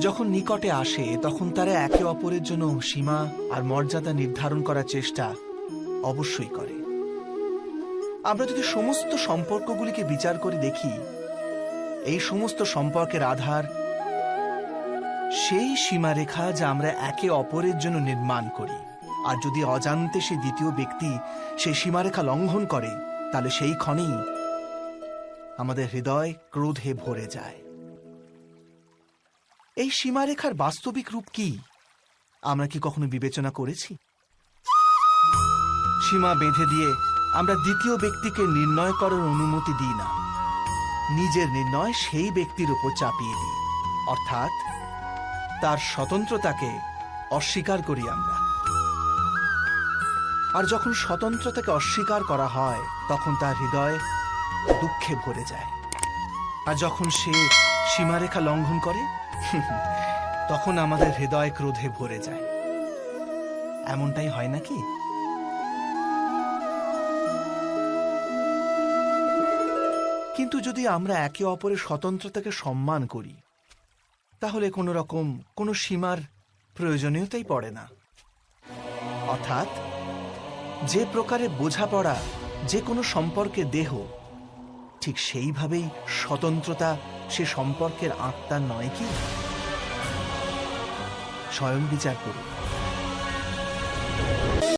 যখন নিকটে আসে, তখন তারা একে অপরের জন্য সীমা আর মর্যাদা নির্ধারণ করার চেষ্টা অবশ্যই করে। আমরা যদি সমস্ত সম্পর্কগুলিকে বিচার করে দেখি, এই সমস্ত সম্পর্কের আধার সেই সীমারেখা যা আমরা একে অপরের জন্য নির্মাণ করি। আর যদি অজান্তে সে দ্বিতীয় ব্যক্তি সেই সীমারেখা লঙ্ঘন করে, তাহলে সেই ক্ষণেই আমাদের হৃদয় ক্রোধে ভরে যায়। এই সীমারেখার বাস্তবিক রূপ কি? আমরা কি কখনো বিবেচনা করেছি? সীমা বেঁধে দিয়ে আমরা দ্বিতীয় ব্যক্তিকে নির্ণয় করার অনুমতি দিই না। নিজের নির্ণয় সেই ব্যক্তির উপর চাপিয়ে দিই। অর্থাৎ, তার স্বতন্ত্রতাকে অস্বীকার করি আমরা। আর যখন স্বতন্ত্রতাকে অস্বীকার করা হয়, তখন তার হৃদয় দুঃখে ভরে যায়। আর যখন সে সীমারেখা লঙ্ঘন করে তখন আমাদের হৃদয় ক্রোধে ভরে যায়। এমনটাই হয় নাকি? কিন্তু যদি আমরা একে অপরের স্বতন্ত্রতাকে সম্মান করি, তাহলে কোনো রকম কোনো সীমার প্রয়োজনীয়তাই পড়ে না। অর্থাৎ, যে প্রকারে বোঝাপড়া, যে কোনো সম্পর্কে দেহ ঠিক সেইভাবেই স্বতন্ত্রতা সে সম্পর্কের আত্মা নয় কি? স্বয়ং বিচার করুন।